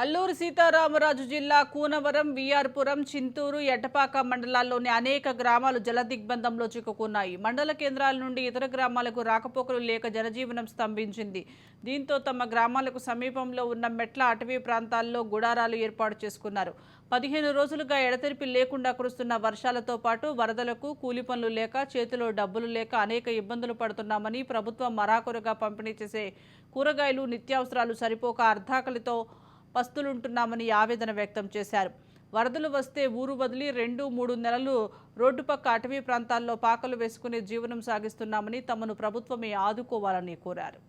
అల్లూరు సీతారామరాజు జిల్లా కూనవరం విఆర్పురం చింతూరు ఎటపాక మండలాల్లోని అనేక గ్రామాలు జలదిగ్బంధంలో చిక్కుకున్నాయి. మండల కేంద్రాల నుండి ఇతర గ్రామాలకు రాకపోకలు లేక జనజీవనం స్తంభించింది. దీంతో తమ గ్రామాలకు సమీపంలో ఉన్న మెట్ల అటవీ ప్రాంతాల్లో గుడారాలు ఏర్పాటు చేసుకున్నారు. పదిహేను రోజులుగా ఎడతెరిపి లేకుండా కురుస్తున్న వర్షాలతో పాటు వరదలకు కూలి పనులు లేక చేతిలో డబ్బులు లేక అనేక ఇబ్బందులు పడుతున్నామని ప్రభుత్వం మరాకొరగా పంపిణీ చేసే కూరగాయలు నిత్యావసరాలు సరిపోక అర్ధాకలితో పస్తులుంటున్నామని ఆవేదన వ్యక్తం చేశారు. వరదలు వస్తే ఊరు వదిలి రెండు మూడు నెలలు రోడ్డు పక్క అటవీ ప్రాంతాల్లో పాకలు వేసుకుని జీవనం సాగిస్తున్నామని తమను ప్రభుత్వమే ఆదుకోవాలని కోరారు.